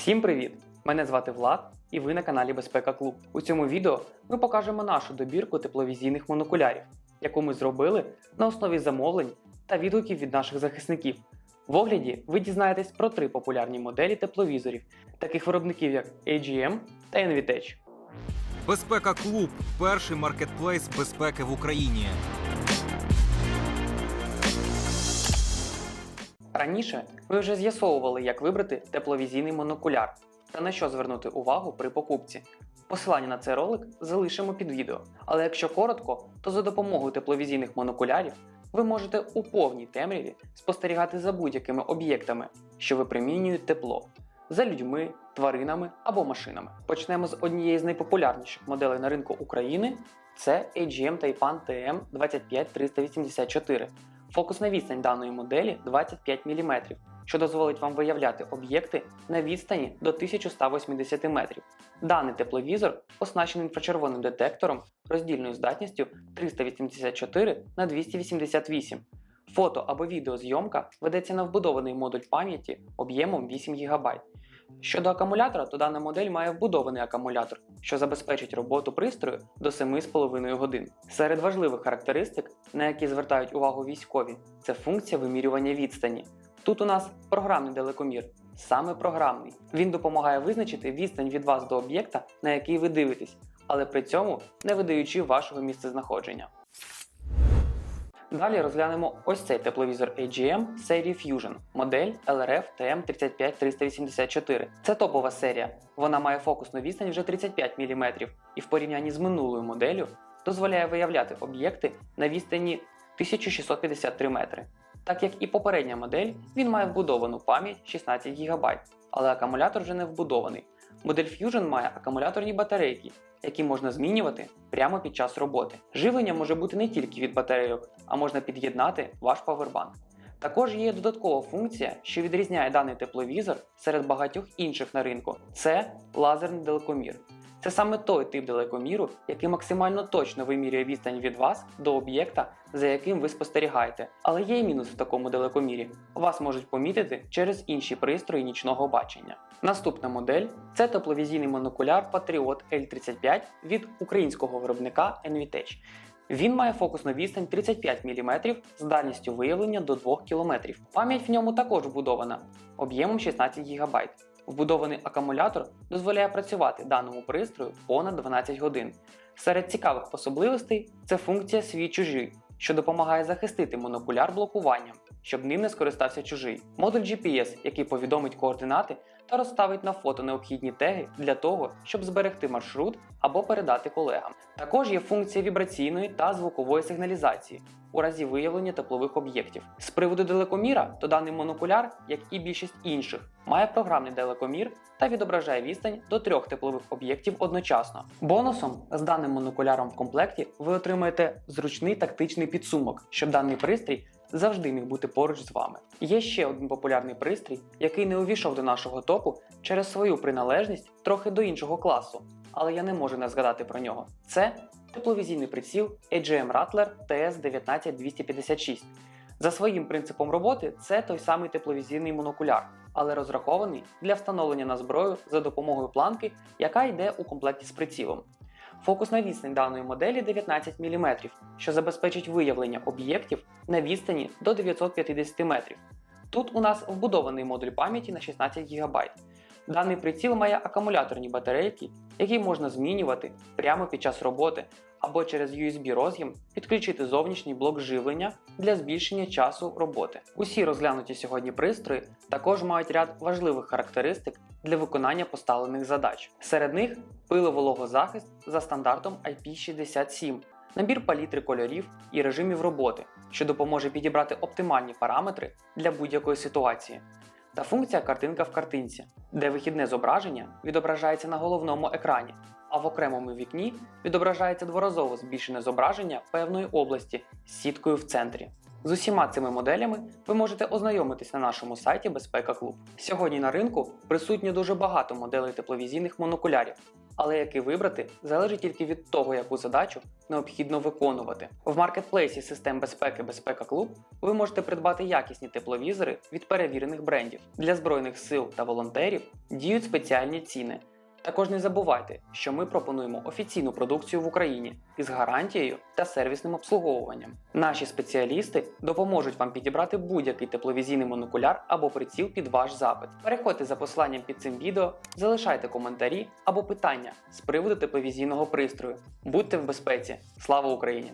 Всім привіт! Мене звати Влад і ви на каналі Безпека Клуб. У цьому відео ми покажемо нашу добірку тепловізійних монокулярів, яку ми зробили на основі замовлень та відгуків від наших захисників. В огляді ви дізнаєтесь про три популярні моделі тепловізорів, таких виробників як AGM та NVTech. Безпека Клуб перший маркетплейс безпеки в Україні. Раніше ми вже з'ясовували, як вибрати тепловізійний монокуляр та на що звернути увагу при покупці. Посилання на цей ролик залишимо під відео. Але якщо коротко, то за допомогою тепловізійних монокулярів ви можете у повній темряві спостерігати за будь-якими об'єктами, що випромінюють тепло, за людьми, тваринами або машинами. Почнемо з однієї з найпопулярніших моделей на ринку України. Це AGM Taipan TM25384. Фокусна відстань даної моделі 25 мм, що дозволить вам виявляти об'єкти на відстані до 1180 метрів. Даний тепловізор оснащений інфрачервоним детектором роздільною здатністю 384 на 288. Фото або відеозйомка ведеться на вбудований модуль пам'яті об'ємом 8 ГБ. Щодо акумулятора, то дана модель має вбудований акумулятор, що забезпечить роботу пристрою до 7,5 годин. Серед важливих характеристик, на які звертають увагу військові, це функція вимірювання відстані. Тут у нас програмний далекомір, саме програмний. Він допомагає визначити відстань від вас до об'єкта, на який ви дивитесь, але при цьому не видаючи вашого місцезнаходження. Далі розглянемо ось цей тепловізор AGM серії Fusion, модель LRF TM35384. Це топова серія. Вона має фокусну відстань вже 35 мм і в порівнянні з минулою моделлю дозволяє виявляти об'єкти на відстані 1653 метри. Так як і попередня модель, він має вбудовану пам'ять 16 ГБ, але акумулятор вже не вбудований. Модель Fusion має акумуляторні батарейки, які можна змінювати прямо під час роботи. Живлення може бути не тільки від батарейок, а можна під'єднати ваш павербанк. Також є додаткова функція, що відрізняє даний тепловізор серед багатьох інших на ринку. Це лазерний далекомір. Це саме той тип далекоміру, який максимально точно вимірює відстань від вас до об'єкта, за яким ви спостерігаєте. Але є й мінус в такому далекомірі. Вас можуть помітити через інші пристрої нічного бачення. Наступна модель це тепловізійний монокуляр Patriot L35 від українського виробника NVTech. Він має фокусну відстань 35 мм з дальністю виявлення до 2 км. Пам'ять в ньому також вбудована об'ємом 16 ГБ. Вбудований акумулятор дозволяє працювати даному пристрою понад 12 годин. Серед цікавих особливостей це функція свій чужий, що допомагає захистити монокуляр блокуванням, щоб ним не скористався чужий. Модуль GPS, який повідомить координати та розставить на фото необхідні теги для того, щоб зберегти маршрут або передати колегам. Також є функція вібраційної та звукової сигналізації у разі виявлення теплових об'єктів. З приводу далекоміра, то даний монокуляр, як і більшість інших, має програмний далекомір та відображає відстань до трьох теплових об'єктів одночасно. Бонусом з даним монокуляром в комплекті ви отримаєте зручний тактичний підсумок, щоб даний пристрій завжди міг бути поруч з вами. Є ще один популярний пристрій, який не увійшов до нашого топу через свою приналежність трохи до іншого класу, але я не можу не згадати про нього. Це тепловізійний приціл AGM Rattler TS19256. За своїм принципом роботи це той самий тепловізійний монокуляр, але розрахований для встановлення на зброю за допомогою планки, яка йде у комплекті з прицілом. Фокусна відстань даної моделі 19 мм, що забезпечить виявлення об'єктів на відстані до 950 метрів. Тут у нас вбудований модуль пам'яті на 16 ГБ. Даний приціл має акумуляторні батарейки, які можна змінювати прямо під час роботи або через USB роз'єм підключити зовнішній блок живлення для збільшення часу роботи. Усі розглянуті сьогодні пристрої також мають ряд важливих характеристик для виконання поставлених задач. Серед них пиловологозахист за стандартом IP67, набір палітри кольорів і режимів роботи, що допоможе підібрати оптимальні параметри для будь-якої ситуації. Та функція картинка в картинці, де вихідне зображення відображається на головному екрані, а в окремому вікні відображається дворазово збільшене зображення певної області з сіткою в центрі. З усіма цими моделями ви можете ознайомитись на нашому сайті Безпека Клуб. Сьогодні на ринку присутньо дуже багато моделей тепловізійних монокулярів, Але який вибрати залежить тільки від того, яку задачу необхідно виконувати. В маркетплейсі систем безпеки Безпека Клуб ви можете придбати якісні тепловізори від перевірених брендів. Для збройних сил та волонтерів діють спеціальні ціни. Також не забувайте, що ми пропонуємо офіційну продукцію в Україні із гарантією та сервісним обслуговуванням. Наші спеціалісти допоможуть вам підібрати будь-який тепловізійний монокуляр або приціл під ваш запит. Переходьте за посиланням під цим відео, залишайте коментарі або питання з приводу тепловізійного пристрою. Будьте в безпеці! Слава Україні!